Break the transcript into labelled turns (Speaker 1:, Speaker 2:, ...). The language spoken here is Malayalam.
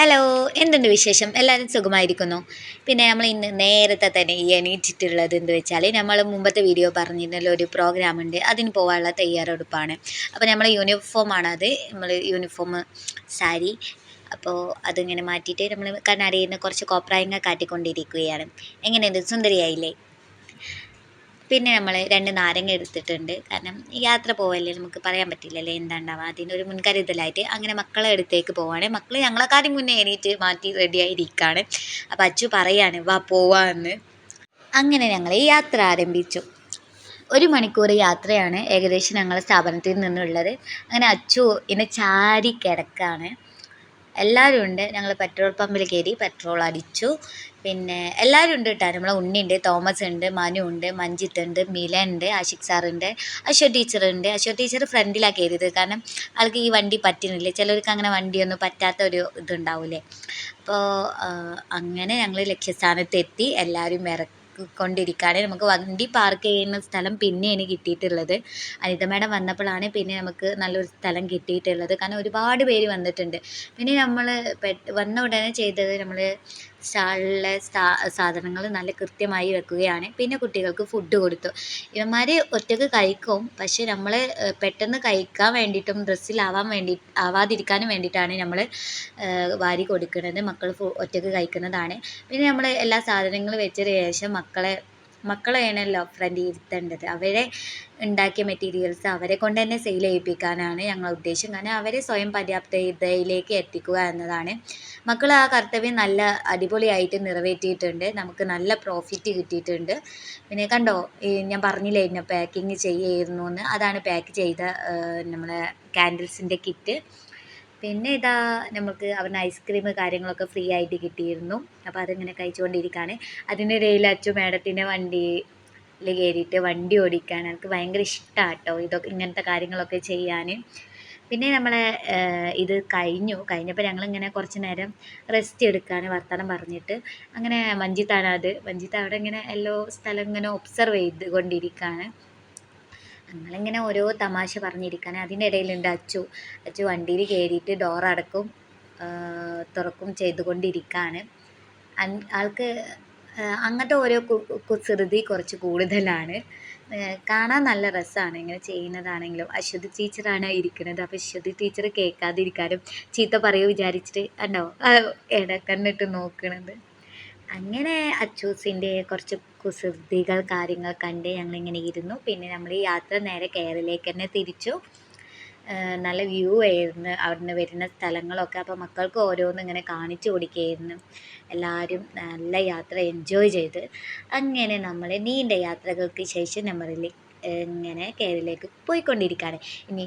Speaker 1: ഹലോ എന്തുണ്ട് വിശേഷം? എല്ലാവരും സുഖമായിരിക്കുന്നു. പിന്നെ നമ്മൾ ഇന്ന് നേരത്തെ തന്നെ എണീറ്റിട്ടുള്ളത് എന്ന് വെച്ചാൽ നമ്മൾ മുമ്പത്തെ വീഡിയോ പറഞ്ഞിരുന്നല്ലോ ഒരു പ്രോഗ്രാം ഉണ്ട്. അതിന് പോകാനുള്ള തയ്യാറെടുപ്പാണ്. അപ്പോൾ നമ്മൾ യൂണിഫോമാണ് അത്. നമ്മൾ യൂണിഫോം സാരി അപ്പോൾ അതിങ്ങനെ മാറ്റിയിട്ട് നമ്മൾ കണ്ണാടിയിൽ നിന്ന് കുറച്ച് കോപ്രായങ്ങൾ കാട്ടിക്കൊണ്ടിരിക്കുകയാണ്. എങ്ങനെയുണ്ട്? സുന്ദരിയായില്ലേ? പിന്നെ നമ്മൾ രണ്ട് നാരങ്ങ എടുത്തിട്ടുണ്ട്. കാരണം യാത്ര പോവല്ലേ നമുക്ക് പറയാൻ പറ്റില്ലല്ലേ എന്താണ്ടാവുക അതിന്റെ ഒരു മുൻകരുതലായിട്ട് അങ്ങനെ മക്കളെ അടുത്തേക്ക് പോവാണ്. മക്കൾ ഞങ്ങളെക്കാരും മുന്നേ എണീറ്റ് മാറ്റി റെഡിയായിരിക്കുകയാണ് അപ്പോൾ അച്ചു പറയാണ് വാ പോവാന്ന് അങ്ങനെ ഞങ്ങൾ യാത്ര ആരംഭിച്ചു. ഒരു മണിക്കൂർ യാത്രയാണ് ഏകദേശം ഞങ്ങളുടെ സ്ഥാപനത്തിൽ നിന്നുള്ളത്. അങ്ങനെ അച്ചു ഇന്നെ ചാരി കിടക്കാണ്. എല്ലാവരും ഉണ്ട്. ഞങ്ങൾ പെട്രോൾ പമ്പിൽ കയറി പെട്രോൾ അടിച്ചു. പിന്നെ എല്ലാവരും ഉണ്ട് കേട്ടോ. നമ്മളെ ഉണ്ണിയുണ്ട് തോമസ് ഉണ്ട് മനു ഉണ്ട് മഞ്ജിത്ത് ഉണ്ട് മില ഉണ്ട് ആഷിക് സാറുണ്ട് അശോ ടീച്ചർ ഉണ്ട്. അശോ ടീച്ചർ ഫ്രണ്ടിലാണ് കയറിയത് കാരണം ആൾക്ക് ഈ വണ്ടി പറ്റുന്നില്ല ചിലർക്ക് അങ്ങനെ വണ്ടിയൊന്നും പറ്റാത്ത ഒരു ഇതുണ്ടാവില്ലേ? അപ്പോൾ അങ്ങനെ ഞങ്ങൾ ലക്ഷ്യസ്ഥാനത്തെത്തി എല്ലാവരും ഇറക്കി കൊണ്ടിരിക്കുകയാണ് നമുക്ക് വണ്ടി പാർക്ക് ചെയ്യുന്ന സ്ഥലം പിന്നെയാണ് കിട്ടിയിട്ടുള്ളത്. അനിത മേഡം വന്നപ്പോഴാണ് പിന്നെ നമുക്ക് നല്ലൊരു സ്ഥലം കിട്ടിയിട്ടുള്ളത്. കാരണം ഒരുപാട് പേര് വന്നിട്ടുണ്ട്. പിന്നെ നമ്മൾ വന്ന ഉടനെ ചെയ്തത് നമ്മൾ സ്റ്റാളിലെ സാധനങ്ങൾ നല്ല കൃത്യമായി വെക്കുകയാണ്. പിന്നെ കുട്ടികൾക്ക് ഫുഡ് കൊടുത്തു. ഇവന്മാർ ഒറ്റയ്ക്ക് കഴിക്കും. പക്ഷേ നമ്മൾ പെട്ടെന്ന് കഴിക്കാൻ വേണ്ടിയിട്ടും ഡ്രസ്സിലാവാൻ വേണ്ടി ആവാതിരിക്കാനും വേണ്ടിയിട്ടാണ് നമ്മൾ വാരി കൊടുക്കുന്നത്. മക്കൾ ഒറ്റയ്ക്ക് കഴിക്കുന്നതാണ്. പിന്നെ നമ്മൾ എല്ലാ സാധനങ്ങളും വെച്ചതിന് ശേഷം മക്കളെ മക്കളെയാണല്ലോ ഫ്രണ്ട് ഇരുത്തേണ്ടത്. അവരെ ഉണ്ടാക്കിയ മെറ്റീരിയൽസ് അവരെ കൊണ്ട് തന്നെ സെയിൽ ചെയ്യിപ്പിക്കാനാണ് ഞങ്ങൾ ഉദ്ദേശം. കാരണം അവരെ സ്വയം പര്യാപ്തതയിലേക്ക് എത്തിക്കുക എന്നതാണ്. മക്കൾ ആ കർത്തവ്യം നല്ല അടിപൊളിയായിട്ട് നിറവേറ്റിയിട്ടുണ്ട്. നമുക്ക് നല്ല പ്രോഫിറ്റ് കിട്ടിയിട്ടുണ്ട്. പിന്നെ കണ്ടോ ഞാൻ പറഞ്ഞില്ലേ എന്നെ പാക്കിങ് ചെയ്യായിരുന്നു എന്ന് അതാണ് പാക്ക് ചെയ്ത നമ്മളെ ക്യാൻഡിൽസിന്റെ കിറ്റ് പിന്നെ ഇതാ നമുക്ക് അവന് ഐസ്ക്രീം കാര്യങ്ങളൊക്കെ ഫ്രീ ആയിട്ട് കിട്ടിയിരുന്നു. അപ്പോൾ അതിങ്ങനെ കഴിച്ചുകൊണ്ടിരിക്കുകയാണ് അതിനിടയിൽ അച്ചു മേഡത്തിന്റെ വണ്ടി കയറിയിട്ട് വണ്ടി ഓടിക്കാൻ എനിക്ക് ഭയങ്കര ഇഷ്ടമാണ് കേട്ടോ ഇതൊക്കെ ഇങ്ങനത്തെ കാര്യങ്ങളൊക്കെ ചെയ്യാൻ പിന്നെ നമ്മളെ ഇത് കഴിഞ്ഞു. കഴിഞ്ഞപ്പോൾ ഞങ്ങളിങ്ങനെ കുറച്ച് നേരം റെസ്റ്റ് എടുക്കാൻ വർത്തമാനം പറഞ്ഞിട്ട്. അങ്ങനെ മഞ്ജിത്താണ് അത് മഞ്ജിത്ത് അവിടെ ഇങ്ങനെ എല്ലോ സ്ഥലം ഇങ്ങനെ ഒബ്സർവ് ചെയ്ത് കൊണ്ടിരിക്കുകയാണ് ഞങ്ങളിങ്ങനെ ഓരോ തമാശ പറഞ്ഞിരിക്കാൻ അതിന്റെ ഇടയിലുണ്ട് അച്ചു. അച്ചു വണ്ടിയിൽ കയറിയിട്ട് ഡോർ അടക്കും തുറക്കും ചെയ്തുകൊണ്ടിരിക്കുകയാണ് ആൾക്ക് അങ്ങനത്തെ ഓരോ കുസൃതി കുറച്ച് കൂടുതലാണ്. കാണാൻ നല്ല രസമാണ് ഇങ്ങനെ ചെയ്യുന്നതാണെങ്കിലും. അശ്വതി ടീച്ചറാണ് ഇരിക്കുന്നത്. അപ്പോൾ അശ്വതി ടീച്ചർ കേൾക്കാതിരിക്കാനും ചീത്ത പറയുമോ വിചാരിച്ചിട്ട് ഉണ്ടോ ഇടക്കണ്ണിട്ട് നോക്കണത്. അങ്ങനെ അച്ചൂസിന്റെ കുറച്ച് കുസൃതികൾ കാര്യങ്ങൾ കണ്ട് ഞങ്ങളിങ്ങനെ ഇരുന്നു. പിന്നെ നമ്മൾ ഈ യാത്ര നേരെ കേരളയിലേക്ക് തന്നെ തിരിച്ചു. നല്ല വ്യൂ ആയിരുന്നു. അവിടുന്ന് വരുന്ന സ്ഥലങ്ങളൊക്കെ അപ്പോൾ മക്കൾക്ക് ഓരോന്ന് ഇങ്ങനെ കാണിച്ചു കൊടുക്കുകയായിരുന്നു. എല്ലാവരും നല്ല യാത്ര എൻജോയ് ചെയ്ത്. അങ്ങനെ നമ്മൾ നീണ്ട യാത്രകൾക്ക് ശേഷം നമ്മളിൽ ഇങ്ങനെ കേരളയിലേക്ക് പോയിക്കൊണ്ടിരിക്കുകയാണ്. ഇനി